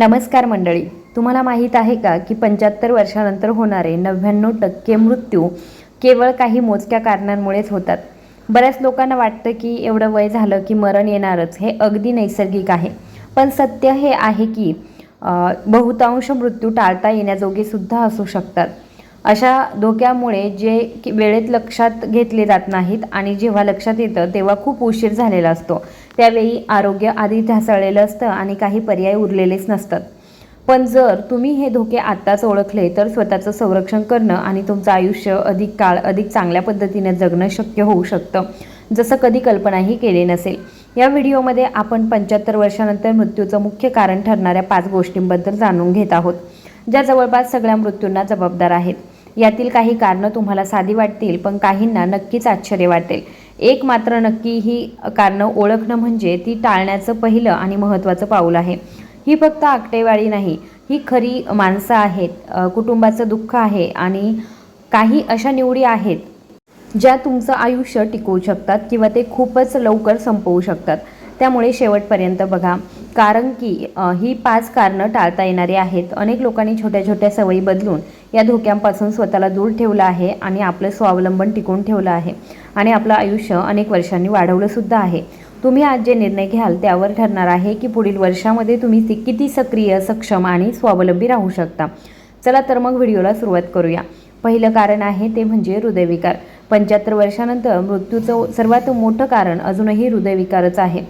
नमस्कार मंडळी. तुम्हाला माहीत आहे का की पंच्याहत्तर वर्षानंतर होणारे नव्याण्णव टक्के मृत्यू केवळ काही मोजक्या कारणांमुळेच होतात. बऱ्याच लोकांना वाटतं की एवढं वय झालं की मरण येणारच हे अगदी नैसर्गिक आहे. पण सत्य हे आहे की बहुतांश मृत्यू टाळता येण्याजोगे सुद्धा असू शकतात. अशा धोक्यामुळे जे की वेळेत लक्षात घेतले जात नाहीत आणि जेव्हा लक्षात येतं तेव्हा खूप उशीर झालेला असतो. त्यावेळी आरोग्य आधी ढासळलेलं असतं आणि काही पर्याय उरलेलेच नसतात. पण जर तुम्ही हे धोके आत्ताच ओळखले तर स्वतःचं संरक्षण करणं आणि तुमचं आयुष्य अधिक काळ अधिक चांगल्या पद्धतीने जगणं शक्य होऊ शकतं जसं कधी कल्पनाही केली नसेल. या व्हिडिओमध्ये आपण पंच्याहत्तर वर्षानंतर मृत्यूचं मुख्य कारण ठरणाऱ्या पाच गोष्टींबद्दल जाणून घेत आहोत ज्या जवळपास सगळ्या मृत्यूंना जबाबदार आहेत. यातील काही कारणं तुम्हाला साधी वाटतील पण काहींना नक्कीच आश्चर्य वाटेल. एक मात्र नक्की ही कारणं ओळखणं म्हणजे ती टाळण्याचं पहिलं आणि महत्त्वाचं पाऊल आहे. ही फक्त आकटेवाळी नाही ही खरी माणसं आहेत कुटुंबाचं दुःख आहे आणि काही अशा निवडी आहेत ज्या तुमचं आयुष्य टिकवू शकतात किंवा ते खूपच लवकर संपवू शकतात. त्यामुळे शेवटपर्यंत बघा. कारण की ही पाच कारणं टाळता येणारी आहेत. अनेक लोकांनी छोट्या छोट्या सवयी बदलून या धोक्यांपासून स्वतःला दूर ठेवलं आहे आणि आपलं स्वावलंबन टिकून ठेवलं आहे आणि आपलं आयुष्य अनेक वर्षांनी वाढवलंसुद्धा आहे. तुम्ही आज जे निर्णय घ्याल त्यावर ठरणार आहे की पुढील वर्षामध्ये तुम्ही ते किती सक्रिय सक्षम आणि स्वावलंबी राहू शकता. चला तर मग व्हिडिओला सुरुवात करूया. पहिलं कारण आहे ते म्हणजे हृदयविकार. पंच्याहत्तर वर्षानंतर मृत्यूचं सर्वात मोठं कारण अजूनही हृदयविकारच आहे.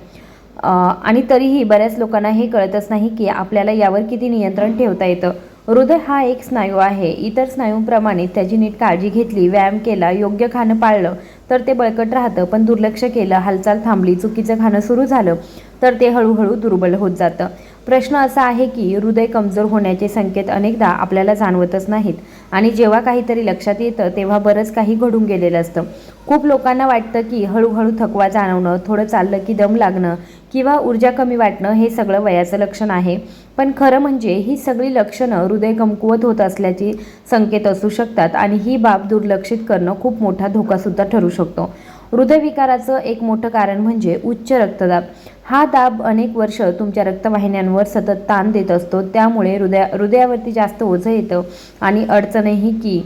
आणि तरीही बऱ्याच लोकांना हे कळतच नाही की आपल्याला यावर किती नियंत्रण ठेवता येतं. हृदय हा एक स्नायू आहे. इतर स्नायूंप्रमाणे त्याची नीट काळजी घेतली व्यायाम केला योग्य खाणं पाळलं तर ते बळकट राहतं पण दुर्लक्ष केलं हालचाल थांबली चुकीचं खाणं सुरू झालं तर ते हळूहळू दुर्बल होत जातं. प्रश्न असा आहे की हृदय कमजोर होण्याचे संकेत अनेकदा आपल्याला जाणवतच नाहीत. आणि जेव्हा काहीतरी लक्षात येतं तेव्हा बरंच काही घडून गेलेलं असतं. खूप लोकांना वाटतं की हळूहळू थकवा जाणवणं थोडं चाललं की दम लागणं किंवा ऊर्जा कमी वाटणं हे सगळं वयाचं लक्षण आहे. पण खरं म्हणजे ही सगळी लक्षणं हृदय कमकुवत होत असल्याची संकेत असू शकतात आणि ही बाब दुर्लक्षित करणं खूप मोठा धोकासुद्धा ठरू शकतो. हृदयविकाराचं एक मोठं कारण म्हणजे उच्च रक्तदाब. हा दाब अनेक वर्ष तुमच्या रक्तवाहिन्यांवर सतत ताण देत असतो. त्यामुळे हृदया हृदयावरती जास्त ओझं येतं आणि अडचणही की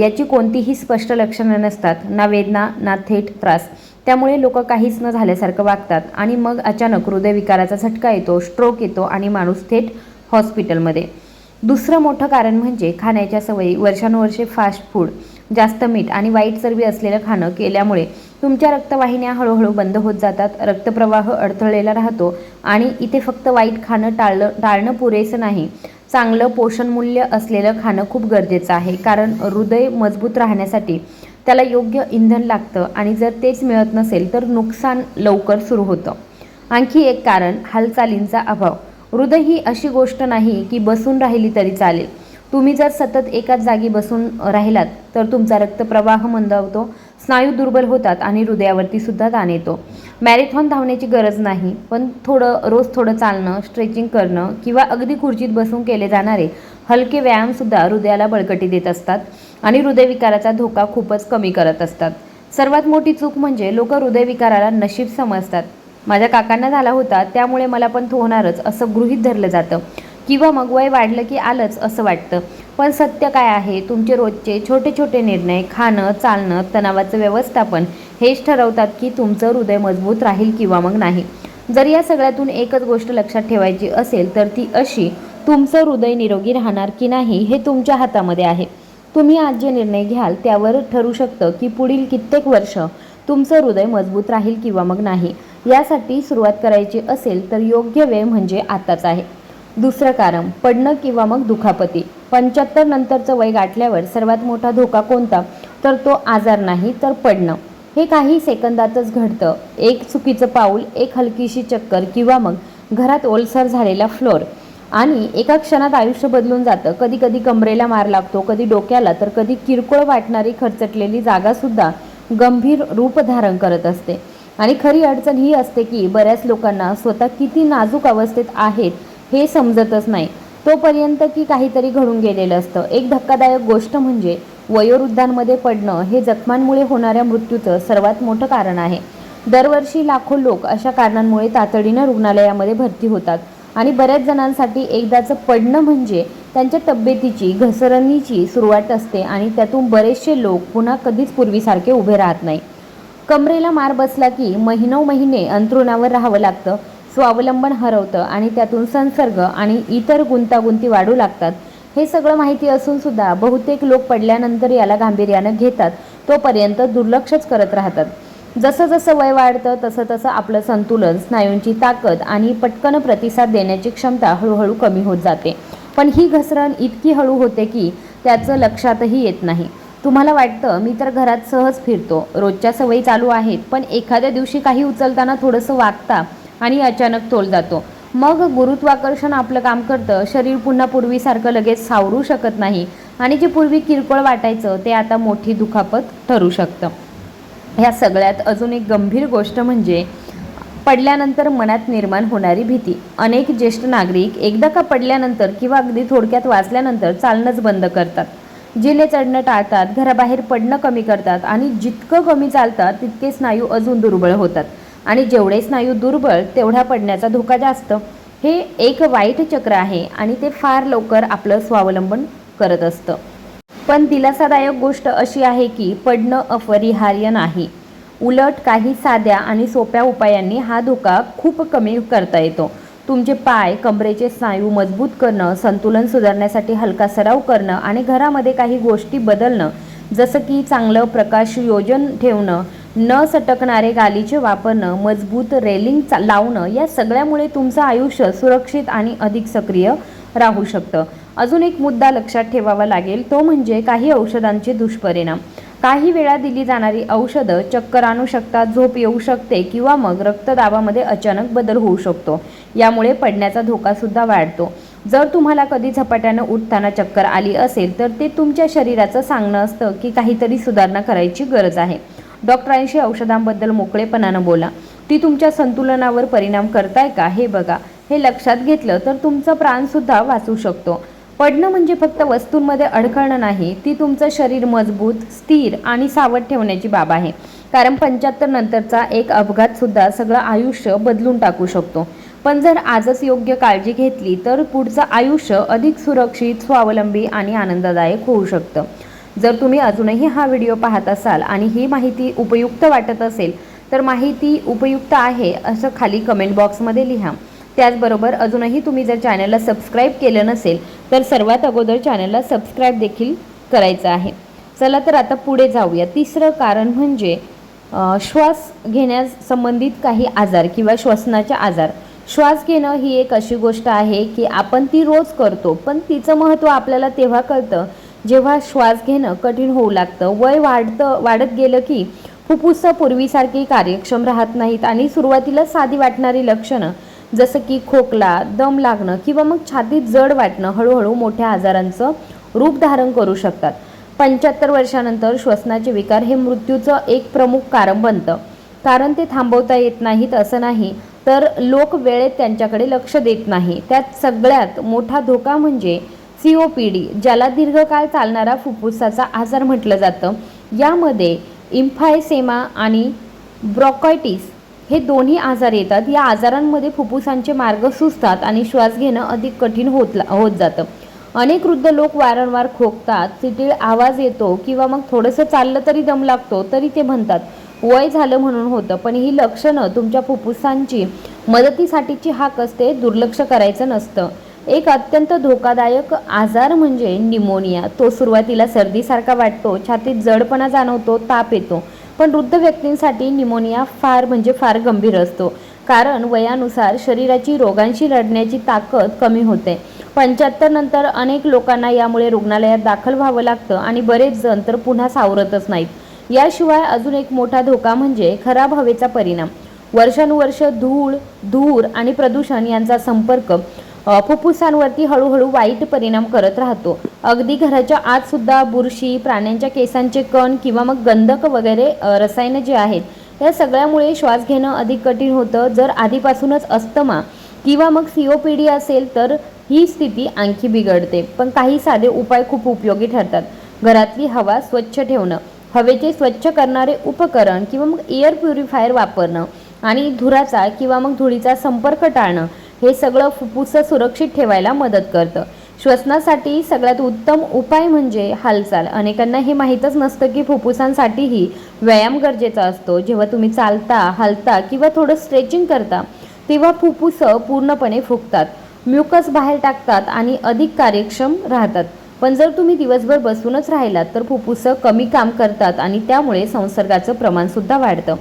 याची कोणतीही स्पष्ट लक्षणं नसतात. ना वेदना ना थेट त्रास. त्यामुळे लोक काहीच न झाल्यासारखं वागतात आणि मग अचानक हृदयविकाराचा झटका येतो स्ट्रोक येतो आणि माणूस थेट हॉस्पिटलमध्ये दुसरं मोठं कारण म्हणजे खाण्याच्या सवयी. वर्षानुवर्षे फास्ट फूड जास्त मीठ आणि वाईट चरबी असलेलं खाणं केल्यामुळे तुमच्या रक्तवाहिन्या हळूहळू बंद होत जातात रक्तप्रवाह अडथळलेला राहतो आणि इथे फक्त वाईट खाणं टाळलं टाळणं पुरेसं नाही. चांगलं पोषणमूल्य असलेलं खाणं खूप गरजेचं आहे कारण हृदय मजबूत राहण्यासाठी त्याला योग्य इंधन लागतं आणि जर तेच मिळत नसेल तर नुकसान लवकर सुरू होतं. आणखी एक कारण हालचालींचा अभाव. हृदय ही अशी गोष्ट नाही की बसून राहिली तरी चालेल. तुम्ही जर सतत एकाच जागी बसून राहिलात तर तुमचा रक्तप्रवाह मंदावतो स्नायू दुर्बल होतात आणि हृदयावरती सुद्धा ताण येतो. मॅरेथॉन धावण्याची गरज नाही पण थोडं रोज थोडं चालणं स्ट्रेचिंग करणं किंवा अगदी खुर्चीत बसून केले जाणारे हलके व्यायामसुद्धा हृदयाला बळकटी देत असतात आणि हृदयविकाराचा धोका खूपच कमी करत असतात. सर्वात मोठी चूक म्हणजे लोक हृदयविकाराला नशीब समजतात. माझ्या काकांना झाला होता त्यामुळे मला पण तो होणारच असं गृहीत धरलं जातं. किंवा मग वय वाढलं की आलंच असं वाटतं. पण सत्य काय आहे? तुमचे रोजचे छोटे छोटे निर्णय खाणं चालणं तणावाचं व्यवस्थापन हेच ठरवतात की तुमचं हृदय मजबूत राहील किंवा मग नाही. जर या सगळ्यातून एकच गोष्ट लक्षात ठेवायची असेल तर ती अशी तुमचं हृदय निरोगी राहणार की नाही हे तुमच्या हातामध्ये आहे. तुम्ही आज जे निर्णय घ्याल त्यावर ठरू शकतं की पुढील कित्येक वर्ष तुमचं हृदय मजबूत राहील किंवा मग नाही. यासाठी सुरुवात करायची असेल तर योग्य वेळ म्हणजे आताच आहे. दुसरं कारण पडणं किंवा मग दुखापती. पंच्याहत्तर नंतरचं वय गाठल्यावर सर्वात मोठा धोका कोणता? तर तो आजार नाही तर पडणं. हे काही सेकंदातच घडतं. एक चुकीचं पाऊल एक हलकीशी चक्कर किंवा मग घरात ओलसर झालेला फ्लोर. आणि एका क्षणात आयुष्य बदलून जातं. कधी कधी कमरेला मार लागतो कधी डोक्याला तर कधी किरकोळ वाटणारी खरचटलेली जागासुद्धा गंभीर रूप धारण करत असते. आणि खरी अडचण ही असते की बऱ्याच लोकांना स्वतः किती नाजूक अवस्थेत आहेत हे समजतच नाही. तोपर्यंत की काहीतरी घडून गेलेलं असतं. एक धक्कादायक गोष्ट म्हणजे वयोवृद्धांमध्ये पडणं हे जखमांमुळे होणाऱ्या मृत्यूचं सर्वात मोठं कारण आहे. दरवर्षी लाखो लोक अशा कारणांमुळे तातडीनं रुग्णालयामध्ये भरती होतात आणि बऱ्याच जणांसाठी एकदाचं पडणं म्हणजे त्यांच्या तब्येतीची घसरणीची सुरुवात असते आणि त्यातून बरेचसे लोक पुन्हा कधीच पूर्वीसारखे उभे राहत नाही. कमरेला मार बसला की महिनो महिने अंथरुणावर राहावं लागतं. स्वावलंबन हरवतं आणि त्यातून संसर्ग आणि इतर गुंतागुंती वाढू लागतात. हे सगळं माहिती असून सुद्धा बहुतेक लोक पडल्यानंतर याला गांभीर्यानं घेतात. तोपर्यंत दुर्लक्षच करत राहतात. जसं जसं वय वाढतं तसं तसं आपलं संतुलन स्नायूंची ताकद आणि पटकन प्रतिसाद देण्याची क्षमता हळूहळू कमी होत जाते. पण ही घसरण इतकी हळू होते की त्याचं लक्षातही येत नाही. तुम्हाला वाटतं मी तर घरात सहज फिरतो. रोजच्या सवयी चालू आहेत पण एखाद्या दिवशी काही उचलताना थोडंसं वागता आणि अचानक तोल जातो. मग गुरुत्वाकर्षण आपलं काम करतं. शरीर पुन्हा पूर्वीसारखं लगेच सावरू शकत नाही. आणि जे पूर्वी किरकोळ वाटायचं ते आता मोठी दुखापत ठरू शकतं. ह्या सगळ्यात अजून एक गंभीर गोष्ट म्हणजे पडल्यानंतर मनात निर्माण होणारी भीती. अनेक ज्येष्ठ नागरिक एकदा का पडल्यानंतर किंवा अगदी थोडक्यात वाचल्यानंतर चालणंच बंद करतात. जिने चढणं टाळतात घराबाहेर पडणं कमी करतात आणि जितकं कमी चालतात तितके स्नायू अजून दुर्बळ होतात. आणि जेवढे स्नायू दुर्बळ तेवढा पडण्याचा धोका जास्त. हे एक वाईट चक्र आहे आणि ते फार लवकर आपलं स्वावलंबन करत असतं. पण दिलासादायक गोष्ट अशी आहे की पडणं अपरिहार्य नाही. उलट काही साध्या आणि सोप्या उपायांनी हा धोका खूप कमी करता येतो. तुमचे पाय कमरेचे स्नायू मजबूत करणं संतुलन सुधारण्यासाठी हलका सराव करणं आणि घरामध्ये काही गोष्टी बदलणं जसं की चांगलं प्रकाश योजन ठेवणं न सटकणारे गालीचे वापरणं मजबूत रेलिंग लावणं या सगळ्यामुळे तुमचं आयुष्य सुरक्षित आणि अधिक सक्रिय राहू शकतं. अजून एक मुद्दा लक्षात ठेवावा लागेल तो म्हणजे काही औषधांचे दुष्परिणाम. काही वेळा दिली जाणारी औषधं चक्कर आणू शकतात झोप येऊ शकते किंवा मग रक्तदाबामध्ये अचानक बदल होऊ शकतो. यामुळे पडण्याचा धोकासुद्धा वाढतो. जर तुम्हाला कधी झपाट्यानं उठताना चक्कर आली असेल तर ते तुमच्या शरीराचं सांगणं असतं की काहीतरी सुधारणा करायची गरज आहे. डॉक्टरांशी औषधांबद्दल मोकळेपणानं बोला. ती तुमच्या संतुलनावर परिणाम करताय का? हे बघा. हे लक्षात घेतलं तर तुमचं प्राणसुद्धा वाचू शकतो. पडणं म्हणजे फक्त वस्तूंमध्ये अडखळणं नाही ती तुमचं शरीर मजबूत स्थिर आणि सावध ठेवण्याची बाब आहे. कारण पंच्याहत्तर नंतरचा एक अपघातसुद्धा सगळं आयुष्य बदलून टाकू शकतो. पण जर आजच योग्य काळजी घेतली तर पुढचं आयुष्य अधिक सुरक्षित स्वावलंबी आणि आनंददायक होऊ शकतं. जर तुम्ही अजूनही हा व्हिडिओ पाहत असाल आणि ही माहिती उपयुक्त वाटत असेल तर माहिती उपयुक्त आहे असं खाली कमेंट बॉक्समध्ये लिहा. त्याचबरोबर अजूनही तुम्ही जर चॅनलला सबस्क्राईब केलं नसेल तर सर्वात अगोदर चॅनलला सबस्क्राईब देखील करायचं आहे. चला तर आता पुढे जाऊया. तिसरं कारण म्हणजे श्वास घेण्यास संबंधित काही आजार किंवा श्वसनाचे आजार. श्वास घेणं ही एक अशी गोष्ट आहे की आपण ती रोज करतो पण तिचं महत्त्व आपल्याला तेव्हा कळतं जेव्हा श्वास घेणं कठीण होऊ लागतं वय वाढतं वाढत गेलं की फुफ्फुसं पूर्वीसारखी कार्यक्षम राहत नाहीत आणि सुरुवातीला साधी वाटणारी लक्षणं जसं की खोकला दम लागणं किंवा मग छातीत जड वाटणं हळूहळू मोठ्या आजारांचं रूप धारण करू शकतात. पंच्याहत्तर वर्षानंतर श्वसनाचे विकार हे मृत्यूचं एक प्रमुख कारण बनतं. कारण ते थांबवता येत नाहीत असं नाही तर लोक वेळेत त्यांच्याकडे लक्ष देत नाही. त्यात सगळ्यात मोठा धोका म्हणजे सी ओ पी डी ज्याला दीर्घकाळ चालणारा फुफ्फुसाचा आजार म्हटलं जातं यामध्ये इम्फायसेमा आणि ब्रॉकायटिस हे दोन्ही आजार येतात. या आजारांमध्ये फुफ्फुसांचे मार्ग सुचतात आणि श्वास घेणं अधिक कठीण होत होत जातं. अनेक वृद्ध लोक वारंवार खोकतात सिटीळ आवाज येतो किंवा मग थोडंसं चाललं तरी दम लागतो तरी ते म्हणतात वय झालं म्हणून होतं. पण ही लक्षणं तुमच्या फुफ्फुसांची मदतीसाठीची हाक असते दुर्लक्ष करायचं नसतं. एक अत्यंत धोकादायक आजार म्हणजे निमोनिया. तो सुरुवातीला सर्दीसारखा वाटतो छातीत जडपणा जाणवतो ताप येतो. पण वृद्ध व्यक्तींसाठी निमोनिया फार म्हणजे फार गंभीर असतो. कारण वयानुसार शरीराची रोगांशी लढण्याची ताकद कमी होते. पंच्याहत्तर नंतर अनेक लोकांना यामुळे रुग्णालयात दाखल व्हावं लागतं आणि बरेच जण तर पुन्हा सावरतच नाहीत. याशिवाय अजून एक मोठा धोका म्हणजे खराब हवेचा परिणाम. वर्षानुवर्ष धूळ धूर आणि प्रदूषण यांचा संपर्क. फुफ्फुसांवरती हळूहळू वाईट परिणाम करत राहतो. अगदी घराच्या आत सुद्धा बुरशी प्राण्यांच्या केसांचे कण किंवा मग गंधक वगैरे रसायनं जे आहेत या सगळ्यामुळे श्वास घेणं अधिक कठीण होतं. जर आधीपासूनच अस्थमा किंवा मग सी ओ पी डी असेल तर ही स्थिती आणखी बिघडते. पण काही साधे उपाय खूप उपयोगी ठरतात. घरातली हवा स्वच्छ ठेवणं हवेचे स्वच्छ करणारे उपकरण किंवा मग एअर प्युरिफायर वापरणं आणि धुराचा किंवा मग धुळीचा संपर्क टाळणं हे सगळं फुफ्फुस सुरक्षित ठेवायला मदत करतं. श्वसनासाठी सगळ्यात उत्तम उपाय म्हणजे हालचाल. अनेकांना हे माहीतच नसतं की फुफ्फुसांसाठीही व्यायाम गरजेचा असतो. जेव्हा तुम्ही चालता हलता किंवा थोडं स्ट्रेचिंग करता तेव्हा फुफ्फुस पूर्णपणे फुगतात. म्युकस बाहेर टाकतात आणि अधिक कार्यक्षम राहतात. पण जर तुम्ही दिवसभर बसूनच राहिलात तर फुफ्फुसं कमी काम करतात आणि त्यामुळे संसर्गाचं प्रमाणसुद्धा वाढतं.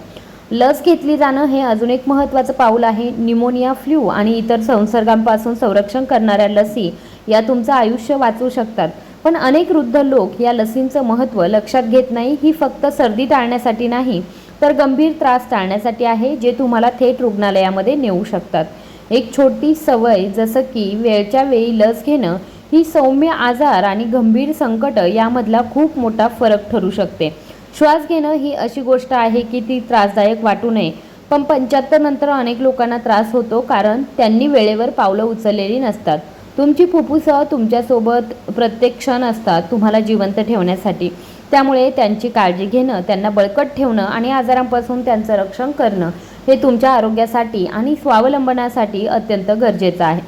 लस घेतली जाणं हे अजून एक महत्त्वाचं पाऊल आहे. निमोनिया फ्लू आणि इतर संसर्गांपासून संरक्षण करणाऱ्या लसी या तुमचं आयुष्य वाचवू शकतात. पण अनेक वृद्ध लोक या लसींचं महत्त्व लक्षात घेत नाही. ही फक्त सर्दी टाळण्यासाठी नाही तर गंभीर त्रास टाळण्यासाठी आहे जे तुम्हाला थेट रुग्णालयामध्ये नेऊ शकतात. एक छोटी सवय जसं की वेळच्या वेळी लस घेणं ही सौम्य आजार आणि गंभीर संकट यामधला खूप मोठा फरक ठरू शकते. श्वास घेणं ही अशी गोष्ट आहे की ती त्रासदायक वाटू नये. पण पंच्याहत्तर नंतर अनेक लोकांना त्रास होतो कारण त्यांनी वेळेवर पावलं उचललेली नसतात. तुमची फुफ्फुसं तुमच्यासोबत प्रत्येक क्षण असतात तुम्हाला जिवंत ठेवण्यासाठी. त्यामुळे त्यांची काळजी घेणं त्यांना बळकट ठेवणं आणि आजारांपासून त्यांचं रक्षण करणं हे तुमच्या आरोग्यासाठी आणि स्वावलंबनासाठी अत्यंत गरजेचं आहे.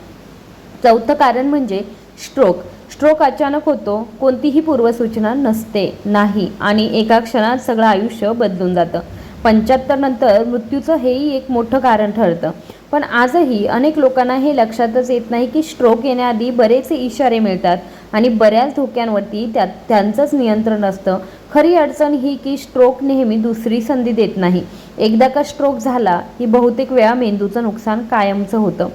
चौथं कारण म्हणजे स्ट्रोक स्ट्रोक अचानक होतो कोणतीही पूर्वसूचना नसते नाही. आणि एका क्षणात सगळं आयुष्य बदलून जातं. पंच्याहत्तर नंतर मृत्यूचं हेही एक मोठं कारण ठरतं. पण आजही अनेक लोकांना हे लक्षातच येत नाही की स्ट्रोक येण्याआधी बरेचसे इशारे मिळतात आणि बऱ्याच धोक्यांवरती त्या त्यांचंच नियंत्रण असतं. खरी अडचण ही की स्ट्रोक नेहमी दुसरी संधी देत नाही. एकदा का स्ट्रोक झाला की बहुतेक वेळा मेंदूचं नुकसान कायमचं होतं.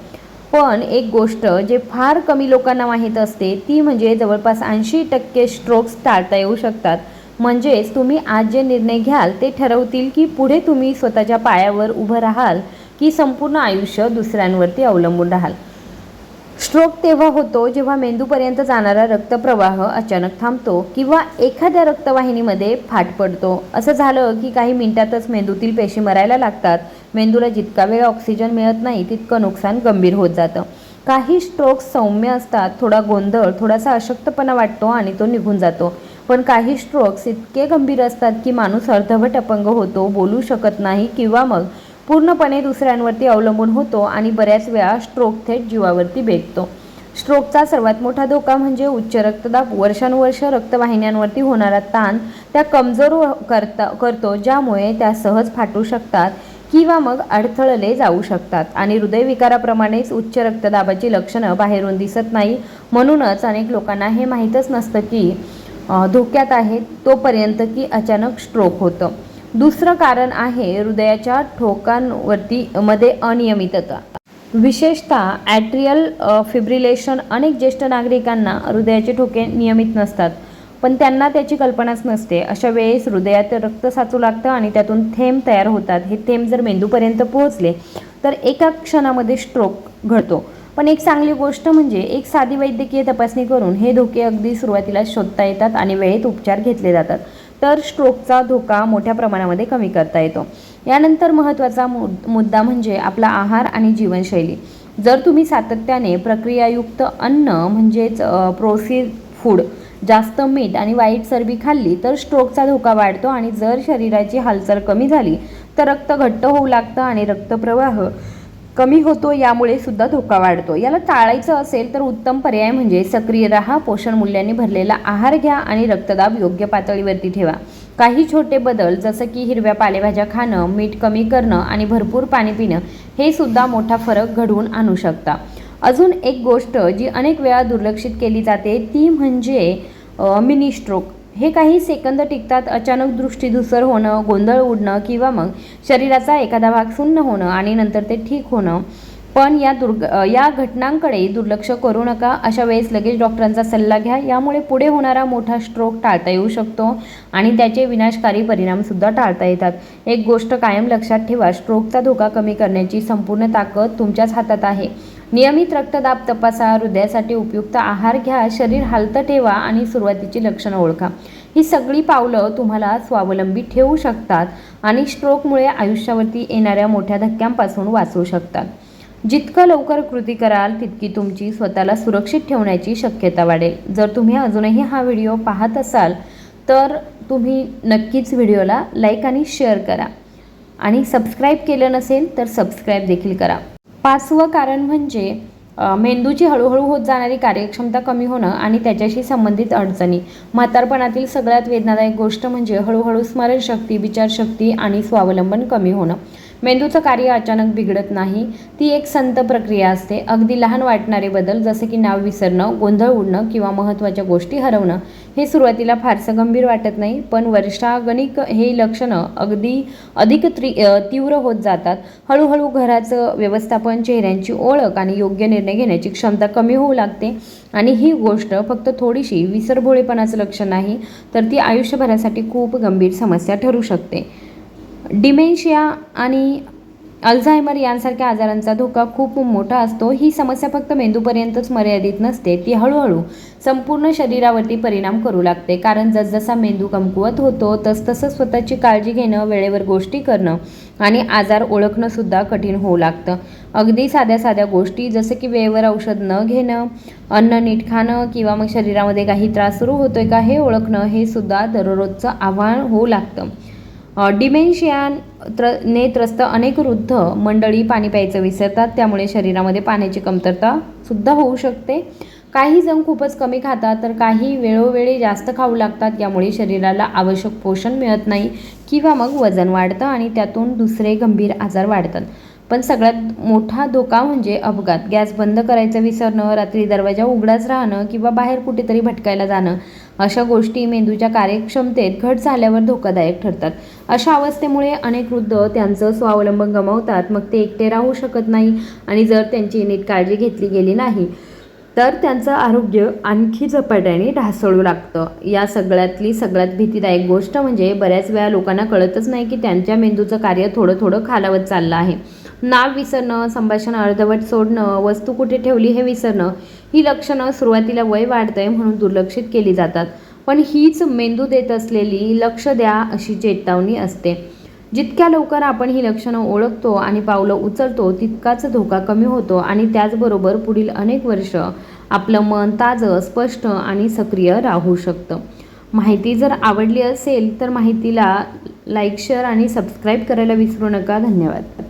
पण एक गोष्ट जे फार कमी लोकांना माहीत असते ती म्हणजे जवळपास ऐंशी टक्के स्ट्रोक्स टाळता येऊ शकतात. म्हणजेच तुम्ही आज जे निर्णय घ्याल ते ठरवतील की पुढे तुम्ही स्वतःच्या पायावर उभं राहाल की संपूर्ण आयुष्य दुसऱ्यांवरती अवलंबून राहाल. स्ट्रोक तेव्हा होतो जेव्हा मेंदूपर्यंत जाणारा रक्तप्रवाह अचानक थांबतो किंवा एखाद्या रक्तवाहिनीमध्ये फाट पडतो. असं झालं की काही मिनिटातच मेंदूतील पेशी मरायला लागतात. मेंदूला जितका वेळ ऑक्सिजन मिळत नाही तितकं नुकसान गंभीर होत जातं. काही स्ट्रोक्स सौम्य असतात थोडा गोंधळ थोडासा अशक्तपणा वाटतो आणि तो निघून जातो. पण काही स्ट्रोक्स इतके गंभीर असतात की माणूस अर्धवट अपंग होतो बोलू शकत नाही किंवा मग पूर्णपणे दुसऱ्यांवरती अवलंबून होतो आणि बऱ्याच वेळा स्ट्रोक थेट जीवावरती बेततो स्ट्रोकचा सर्वात मोठा धोका म्हणजे उच्च रक्तदाब. वर्षानुवर्ष रक्तवाहिन्यांवरती होणारा ताण त्या कमजोर करता करतो ज्यामुळे त्या सहज फाटू शकतात किंवा मग अडथळले जाऊ शकतात. आणि हृदयविकाराप्रमाणेच उच्च रक्तदाबाची लक्षणं बाहेरून दिसत नाही. म्हणूनच अनेक लोकांना हे माहीतच नसतं की धोक्यात आहे तोपर्यंत की अचानक स्ट्रोक होतं. दुसरं कारण आहे हृदयाच्या ठोकांवरती मध्ये अनियमितता. विशेषतः ॲट्रियल फिब्रिलेशन अनेक ज्येष्ठ नागरिकांना हृदयाचे ठोके नियमित नसतात पण त्यांना त्याची कल्पनाच नसते. अशा वेळेस हृदयात रक्त साचू लागतं आणि त्यातून थेंब तयार होतात. हे थेंब जर मेंदूपर्यंत पोहोचले तर एका क्षणामध्ये स्ट्रोक घडतो. पण एक चांगली गोष्ट म्हणजे एक साधी वैद्यकीय तपासणी करून हे धोके अगदी सुरुवातीला शोधता येतात आणि वेळेत उपचार घेतले जातात. तर स्ट्रोकचा धोका मोठ्या प्रमाणामध्ये कमी करता येतो. यानंतर महत्त्वाचा मुद्दा म्हणजे आपला आहार आणि जीवनशैली. जर तुम्ही सातत्याने प्रक्रियायुक्त अन्न म्हणजेच प्रोसेस फूड जास्त मीठ आणि वाईट चरबी खाल्ली तर स्ट्रोकचा धोका वाढतो आणि जर शरीराची हालचाल कमी झाली तर रक्त घट्ट होऊ लागतं आणि रक्तप्रवाह कमी होतो यामुळे सुद्धा धोका वाढतो. याला टाळायचं असेल तर उत्तम पर्याय म्हणजे सक्रिय राहा पोषण मूल्यांनी भरलेला आहार घ्या आणि रक्तदाब योग्य पातळीवरती ठेवा. काही छोटे बदल जसं की हिरव्या पालेभाज्या खाणं मीठ कमी करणं आणि भरपूर पाणी पिणं हे सुद्धा मोठा फरक घडवून आणू शकता. अजून एक गोष्ट जी अनेक वेळा दुर्लक्षित केली जाते ती म्हणजे मिनी स्ट्रोक. हे काही सेकंद टिकतात अचानक दृष्टीधुसर होणं गोंधळ उडणं किंवा मग शरीराचा एखादा भाग सुन्न होणं आणि नंतर ते ठीक होणं. पण या दुर्ग या घटनांकडे दुर्लक्ष करू नका. अशा वेळेस लगेच डॉक्टरांचा सल्ला घ्या. यामुळे पुढे होणारा मोठा स्ट्रोक टाळता येऊ शकतो आणि त्याचे विनाशकारी परिणामसुद्धा टाळता येतात. एक गोष्ट कायम लक्षात ठेवा. स्ट्रोकचा धोका कमी करण्याची संपूर्ण ताकद तुमच्याच हातात आहे. नियमित रक्तदाब तपासा हृदयासाठी उपयुक्त आहार घ्या शरीर हालतं ठेवा आणि सुरुवातीची लक्षणं ओळखा. ही सगळी पावलं तुम्हाला स्वावलंबी ठेवू शकतात आणि स्ट्रोकमुळे आयुष्यावरती येणाऱ्या मोठ्या धक्क्यांपासून वाचवू शकतात. जितकं लवकर कृती कराल तितकी तुमची स्वतःला सुरक्षित ठेवण्याची शक्यता वाढेल. जर तुम्ही अजूनही हा व्हिडिओ पाहत असाल तर तुम्ही नक्कीच व्हिडिओला लाईक आणि शेअर करा. आणि सबस्क्राईब केलं नसेल तर सबस्क्राईब देखील करा. पाचवं कारण म्हणजे मेंदूची हळूहळू होत जाणारी कार्यक्षमता कमी होणं आणि त्याच्याशी संबंधित अडचणी. म्हातारपणातील सगळ्यात वेदनादायक गोष्ट म्हणजे हळूहळू स्मरणशक्ती विचारशक्ती आणि स्वावलंबन कमी होणं. मेंदूचं कार्य अचानक बिघडत नाही ती एक संत प्रक्रिया असते. अगदी लहान वाटणारे बदल जसे की नाव विसरणं गोंधळ उडणं किंवा महत्त्वाच्या गोष्टी हरवणं हे सुरुवातीला फारसं गंभीर वाटत नाही पण वर्षागणिक हे लक्षणं अगदी अधिक त्रि तीव्र होत जातात. हळूहळू घराचं व्यवस्थापन चेहऱ्यांची ओळख आणि योग्य निर्णय घेण्याची क्षमता कमी होऊ लागते. आणि ही गोष्ट फक्त थोडीशी विसरभोळेपणाचं लक्षण नाही तर ती आयुष्यभरासाठी खूप गंभीर समस्या ठरू शकते. डिमेन्शिया आणि अल्झायमर यांसारख्या आजारांचा धोका खूप मोठा असतो. ही समस्या फक्त मेंदूपर्यंतच मर्यादित नसते. ती हळूहळू संपूर्ण शरीरावरती परिणाम करू लागते. कारण जसजसा मेंदू कमकुवत होतो तसतसं स्वतःची काळजी घेणं वेळेवर गोष्टी करणं आणि आजार ओळखणंसुद्धा कठीण होऊ लागतं. अगदी साध्या साध्या गोष्टी जसं की वेळेवर औषध न घेणं अन्न नीट खाणं किंवा मग शरीरामध्ये काही त्रास सुरू होतोय का हे ओळखणं हे सुद्धा दररोजचं आव्हान होऊ लागतं. डिमेन्शियान त्र ने त्रस्त अनेक वृद्ध मंडळी पाणी प्यायचं विसरतात त्यामुळे शरीरामध्ये पाण्याची कमतरता सुद्धा होऊ शकते. काही जण खूपच कमी खातात तर काही वेळोवेळी जास्त खाऊ लागतात यामुळे शरीराला आवश्यक पोषण मिळत नाही किंवा मग वजन वाढतं आणि त्यातून दुसरे गंभीर आजार वाढतात. पण सगळ्यात मोठा धोका म्हणजे अपघात. गॅस बंद करायचं विसरणं रात्री दरवाजा उघडाच राहणं किंवा बाहेर कुठेतरी भटकायला जाणं. अशा गोष्टी मेंदूच्या कार्यक्षमतेत घट झाल्यावर धोकादायक ठरतात. अशा अवस्थेमुळे अनेक वृद्ध त्यांचं स्वावलंबन गमावतात. मग ते एकटे राहू शकत नाही आणि जर त्यांची नीट काळजी घेतली गेली नाही तर त्यांचं आरोग्य आणखी झपाट्याने ढासळू लागतं. या सगळ्यातली सगळ्यात भीतीदायक गोष्ट म्हणजे बऱ्याच वेळा लोकांना कळतच नाही की त्यांच्या मेंदूचं कार्य थोडं थोडं खालावत चाललं आहे. नाव विसरणं संभाषण अर्धवट सोडणं वस्तू कुठे ठेवली हे विसरणं ही लक्षणं सुरुवातीला वय वाढतंय म्हणून दुर्लक्षित केली जातात. पण हीच मेंदू देत असलेली लक्ष द्या अशी चेतावणी असते. जितक्या लवकर आपण ही लक्षणं ओळखतो आणि पावलं उचलतो तितकाच धोका कमी होतो आणि त्याचबरोबर पुढील अनेक वर्ष आपलं मन ताजं स्पष्ट आणि सक्रिय राहू शकतं. माहिती जर आवडली असेल तर माहितीला लाईक शेअर आणि सबस्क्राईब करायला विसरू नका. धन्यवाद.